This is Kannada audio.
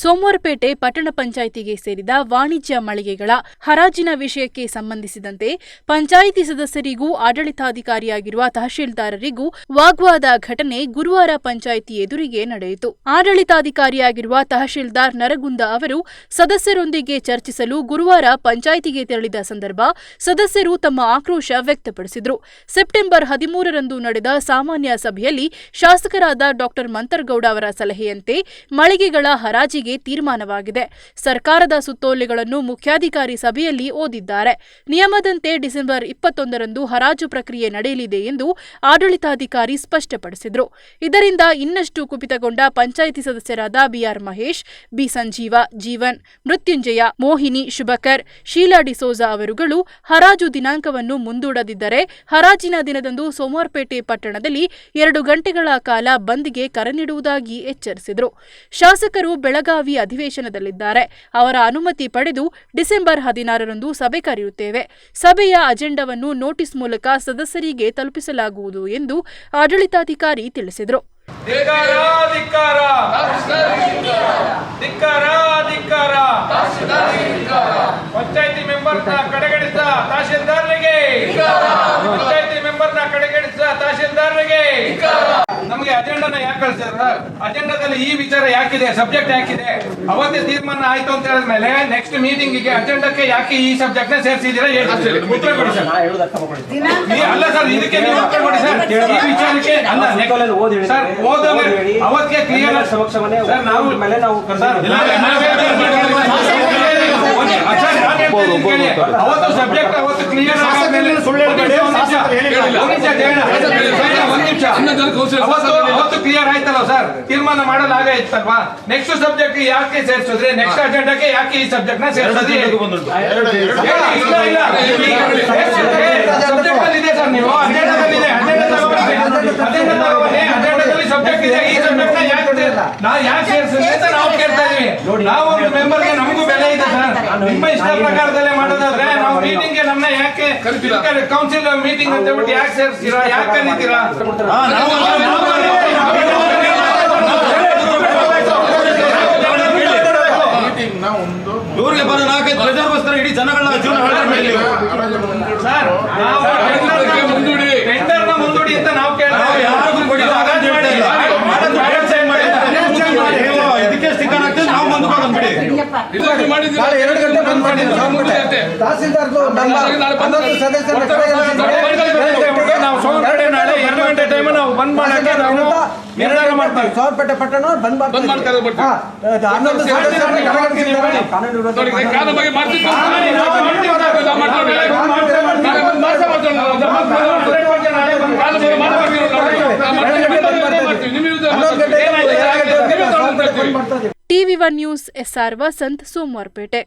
ಸೋಮವಾರಪೇಟೆ ಪಟ್ಟಣ ಪಂಚಾಯಿತಿಗೆ ಸೇರಿದ ವಾಣಿಜ್ಯ ಮಳಿಗೆಗಳ ಹರಾಜಿನ ವಿಷಯಕ್ಕೆ ಸಂಬಂಧಿಸಿದಂತೆ ಪಂಚಾಯಿತಿ ಸದಸ್ಯರಿಗೂ ಆಡಳಿತಾಧಿಕಾರಿಯಾಗಿರುವ ತಹಶೀಲ್ದಾರರಿಗೂ ವಾಗ್ವಾದ ಘಟನೆ ಗುರುವಾರ ಪಂಚಾಯಿತಿ ಎದುರಿಗೆ ನಡೆಯಿತು. ಆಡಳಿತಾಧಿಕಾರಿಯಾಗಿರುವ ತಹಶೀಲ್ದಾರ್ ನರಗುಂದ ಅವರು ಸದಸ್ಯರೊಂದಿಗೆ ಚರ್ಚಿಸಲು ಗುರುವಾರ ಪಂಚಾಯಿತಿಗೆ ತೆರಳಿದ ಸಂದರ್ಭ ಸದಸ್ಯರು ತಮ್ಮ ಆಕ್ರೋಶ ವ್ಯಕ್ತಪಡಿಸಿದರು. ಸೆಪ್ಟೆಂಬರ್ ಹದಿಮೂರರಂದು ನಡೆದ ಸಾಮಾನ್ಯ ಸಭೆಯಲ್ಲಿ ಶಾಸಕರಾದ ಡಾಕ್ಟರ್ ಮಂತರ್ಗೌಡ ಅವರ ಸಲಹೆಯಂತೆ ಮಳಿಗೆಗಳ ಹರಾಜಿಗೆ ತೀರ್ಮಾನವಾಗಿದೆ. ಸರ್ಕಾರದ ಸುತ್ತೋಲೆಗಳನ್ನು ಮುಖ್ಯಾಧಿಕಾರಿ ಸಭೆಯಲ್ಲಿ ಓದಿದ್ದಾರೆ. ನಿಯಮದಂತೆ ಡಿಸೆಂಬರ್ ಇಪ್ಪತ್ತೊಂದರಂದು ಹರಾಜು ಪ್ರಕ್ರಿಯೆ ನಡೆಯಲಿದೆ ಎಂದು ಆಡಳಿತಾಧಿಕಾರಿ ಸ್ಪಷ್ಟಪಡಿಸಿದರು. ಇದರಿಂದ ಇನ್ನಷ್ಟು ಕುಪಿತಗೊಂಡ ಪಂಚಾಯಿತಿ ಸದಸ್ಯರಾದ ಬಿಆರ್ ಮಹೇಶ್, ಬಿ ಸಂಜೀವ, ಜೀವನ್, ಮೃತ್ಯುಂಜಯ, ಮೋಹಿನಿ, ಶುಭಕರ್, ಶೀಲಾ ಡಿಸೋಜಾ ಅವರುಗಳು ಹರಾಜು ದಿನಾಂಕವನ್ನು ಮುಂದೂಡದಿದ್ದರೆ ಹರಾಜಿನ ದಿನದಂದು ಸೋಮವಾರಪೇಟೆ ಪಟ್ಟಣದಲ್ಲಿ ಎರಡು ಗಂಟೆಗಳ ಕಾಲ ಬಂದ್ಗೆ ಕರೆ ನೀಡುವುದಾಗಿ ಎಚ್ಚರಿಸಿದರು. ಶಾಸಕರು ಬೆಳಗಾವಿ ಅಧಿವೇಶನದಲ್ಲಿದ್ದಾರೆ. ಅವರ ಅನುಮತಿ ಪಡೆದು ಡಿಸೆಂಬರ್ ಹದಿನಾರರಂದು ಸಭೆ ಕರೆಯುತ್ತೇವೆ. ಸಭೆಯ ಅಜೆಂಡಾವನ್ನು ನೋಟಿಸ್ ಮೂಲಕ ಸದಸ್ಯರಿಗೆ ತಲುಪಿಸಲಾಗುವುದು ಎಂದು ಆಡಳಿತಾಧಿಕಾರಿ ತಿಳಿಸಿದರು. ಪಂಚಾಯತಿ ಮೆಂಬರ್ನ ಕಡೆಗಣಿಸಿದ ತಹಶೀಲ್ದಾರರಿಗೆ. ಪಂಚಾಯತಿ ಮೆಂಬರ್ನ ಕಡೆಗಣಿಸಿದ ತಹಶೀಲ್ದಾರ್ರಿಗೆ. ನಮಗೆ ಅಜೆಂಡಾನ ಯಾಕೆ ಕಳಿಸಿದ್ರ? ಅಜೆಂಡಾದಲ್ಲಿ ಈ ವಿಚಾರ ಯಾಕಿದೆ? ಸಬ್ಜೆಕ್ಟ್ ಯಾಕಿದೆ? ಅವತ್ತೇ ತೀರ್ಮಾನ ಆಯ್ತು ಅಂತ ಹೇಳಿದ್ಮೇಲೆ ನೆಕ್ಸ್ಟ್ ಮೀಟಿಂಗ್ಗೆ ಅಜೆಂಡಕ್ಕೆ ಯಾಕೆ ಈ ಸಬ್ಜೆಕ್ಟ್ನ ಸೇರಿಸಿದೀರಾ ಹೇಳಿ ಉತ್ತರ ಕೊಡಿ ಸರ್. ಅಲ್ಲ ಸರ್ ಇದಕ್ಕೆ ನೀವು ಉತ್ತರ ಕೊಡಿ ಸರ್. ಈ ವಿಚಾರಕ್ಕೆ ಅಲ್ಲ ಪುಸ್ತಕದಲ್ಲಿ ಓದಿ ಸರ್ ಓದೋದು ಓದಿ ಹೇಳಿ. ಅವತ್ತಿಗೆ ಕ್ಲಿಯರ್ ಸಮಕ್ಷ ಸಮಕ್ಷಮನೆ ಸರ್ ನಾವು ಮೇಲೆ ನಾವು ಒಂದು ನಿಮಿಷ. ಅವತ್ತು ಜಯಣ್ಣ, ಒಂದು ನಿಮಿಷ. ಅವತ್ತು ಅವತ್ತು ಕ್ಲಿಯರ್ ಆಯ್ತಲ್ಲ ಸರ್ ತೀರ್ಮಾನ ಮಾಡಲು ಆಗ ಇತ್ತಲ್ವಾ? ನೆಕ್ಸ್ಟ್ ಸಬ್ಜೆಕ್ಟ್ ಯಾಕೆ ಸೇರಿಸಿದ್ರೆ? ನೆಕ್ಸ್ಟ್ ಅಜೆಂಡಾಕ್ಕೆ ಯಾಕೆ ಈ ಸಬ್ಜೆಕ್ಟ್ನ ಸೇರಿಸಿದ್ರಿ? ಹೇಳಿ, ಇಲ್ಲ ಇಲ್ಲ. ಸಬ್ಜೆಕ್ಟ್ ಅಲ್ಲಿ ಇದೆ ಸರ್ ನೀವು. ಅಜೆಂಡಾದಲ್ಲಿ ಇದೆ. ಅಜೆಂಡಾ ತಗೊಬನ್ನಿ ಅಜೆಂಡಾ ತಗೊಬನ್ನಿ ಅಜೆಂಡಾದಲ್ಲಿ ಸಬ್ಜೆಕ್ಟ್ ಇದೆ. ಈ ಸಬ್ಜೆಕ್ಟ್ನ ಯಾಕೆ ನಾ ಯಾಕೆ ಸೇರಿಸಿದ್ರಿ ಅಂತ ನಾವು ಕೇಳ್ತಾ ಇದೀವಿ ನಾವು ಒಂದು ಮೆಂಬರ್ಗೆ ನಮಗೂ ಬೆಲೆ ಇದೆ ಸರ್ ಇಷ್ಟ ಪ್ರಕಾರದಲ್ಲೇ ಮಾಡೋದಾದ್ರೆ ನಾವು ಮೀಟಿಂಗ್ಗೆ ನಮ್ಮನ್ನ ಯಾಕೆ ಕೌನ್ಸಿಲ್ ಮೀಟಿಂಗ್ ಅಂತ ಹೇಳ್ಬಿಟ್ಟು ಯಾಕೆ ಸೇರಿಸ್ತೀರಾ? ಯಾಕೆ ಕರೀತೀರಾ? ಎರಡು ಗಂಟೆ ಬಂದ್ ಮಾಡಿ ತಹಸೀಲ್ದಾರ್ದು ನಂಬರ್ ಹನ್ನೊಂದು ಸದಸ್ಯರ ನಾವು ಸೋಮವಾರ ನಾಳೆ ಎರಡು ಗಂಟೆ ಟೈಮ್ ನಾವು ಬಂದ್ ಮಾಡಕ್ಕೆ ನಾವು ನಿರ್ಧಾರ ಮಾಡ್ತೀವಿ ಪಟ್ಟಣ ಬಂದ್ ಮಾಡ್ತಾರೆ one news S R Vasant Somwarpet